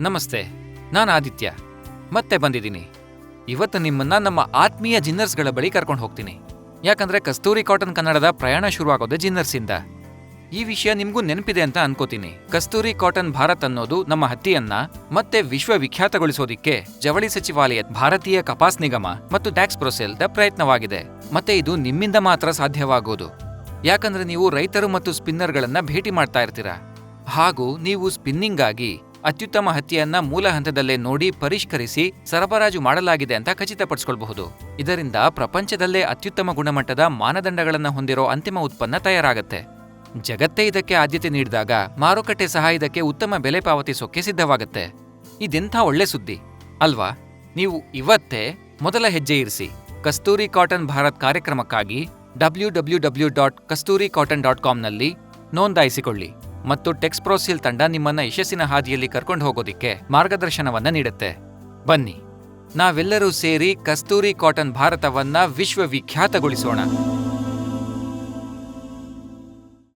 ನಮಸ್ತೆ, ನಾನು ಆದಿತ್ಯ. ಮತ್ತೆ ಬಂದಿದ್ದೀನಿ. ಇವತ್ತು ನಿಮ್ಮನ್ನ ನಮ್ಮ ಆತ್ಮೀಯ ಜಿನ್ನರ್ಸ್ಗಳ ಬಳಿ ಕರ್ಕೊಂಡು ಹೋಗ್ತೀನಿ. ಯಾಕಂದ್ರೆ ಕಸ್ತೂರಿ ಕಾಟನ್ ಕನ್ನಡದ ಪ್ರಯಾಣ ಶುರುವಾಗೋದೇ ಜಿನ್ನರ್ಸಿಂದ. ಈ ವಿಷಯ ನಿಮಗೂ ನೆನಪಿದೆ ಅಂತ ಅನ್ಕೋತೀನಿ. ಕಸ್ತೂರಿ ಕಾಟನ್ ಭಾರತ್ ಅನ್ನೋದು ನಮ್ಮ ಹತ್ತಿಯನ್ನ ಮತ್ತೆ ವಿಶ್ವವಿಖ್ಯಾತಗೊಳಿಸೋದಿಕ್ಕೆ ಜವಳಿ ಸಚಿವಾಲಯದ ಭಾರತೀಯ ಕಪಾಸ್ ನಿಗಮ ಮತ್ತು ಟ್ಯಾಕ್ಸ್ ಪ್ರೊಸೆಲ್ದ ಪ್ರಯತ್ನವಾಗಿದೆ. ಮತ್ತೆ ಇದು ನಿಮ್ಮಿಂದ ಮಾತ್ರ ಸಾಧ್ಯವಾಗೋದು. ಯಾಕಂದ್ರೆ ನೀವು ರೈತರು ಮತ್ತು ಸ್ಪಿನ್ನರ್ಗಳನ್ನ ಭೇಟಿ ಮಾಡ್ತಾ ಇರ್ತೀರಾ. ಹಾಗೂ ನೀವು ಸ್ಪಿನ್ನಿಂಗ್ ಆಗಿ ಅತ್ಯುತ್ತಮ ಹತ್ತಿಯನ್ನ ಮೂಲ ಹಂತದಲ್ಲೇ ನೋಡಿ ಪರಿಷ್ಕರಿಸಿ ಸರಬರಾಜು ಮಾಡಲಾಗಿದೆ ಅಂತ ಖಚಿತಪಡಿಸಿಕೊಳ್ಳಬಹುದು ಇದರಿಂದ ಪ್ರಪಂಚದಲ್ಲೇ ಅತ್ಯುತ್ತಮ ಗುಣಮಟ್ಟದ ಮಾನದಂಡಗಳನ್ನು ಹೊಂದಿರೋ ಅಂತಿಮ ಉತ್ಪನ್ನ ತಯಾರಾಗತ್ತೆ. ಜಗತ್ತೇ ಇದಕ್ಕೆ ಆದ್ಯತೆ ನೀಡಿದಾಗ ಮಾರುಕಟ್ಟೆ ಸಹ ಇದಕ್ಕೆ ಉತ್ತಮ ಬೆಲೆ ಪಾವತಿಸೋಕೆ ಸಿದ್ಧವಾಗತ್ತೆ. ಇದೆಂಥ ಒಳ್ಳೆ ಸುದ್ದಿ. ಅಲ್ವಾ? ನೀವು ಇವತ್ತೇ ಮೊದಲ ಹೆಜ್ಜೆ ಇರಿಸಿ. ಕಸ್ತೂರಿ ಕಾಟನ್ ಭಾರತ್ ಕಾರ್ಯಕ್ರಮಕ್ಕಾಗಿ W W W dot Kasturi cotton dot ಕಾಮ್ನಲ್ಲಿ ನೋಂದಾಯಿಸಿಕೊಳ್ಳಿ. ಮತ್ತು ಟೆಕ್ಸ್ಪ್ರೋಸಿಲ್ ತಂಡ ನಿಮ್ಮನ್ನ ಯಶಸ್ಸಿನ ಹಾದಿಯಲ್ಲಿ ಕರ್ಕೊಂಡು ಹೋಗೋದಿಕ್ಕೆ ಮಾರ್ಗದರ್ಶನವನ್ನ ನೀಡುತ್ತೆ. ಬನ್ನಿ. ನಾವೆಲ್ಲರೂ ಸೇರಿ ಕಸ್ತೂರಿ ಕಾಟನ್ ಭಾರತವನ್ನ ವಿಶ್ವವಿಖ್ಯಾತಗೊಳಿಸೋಣ.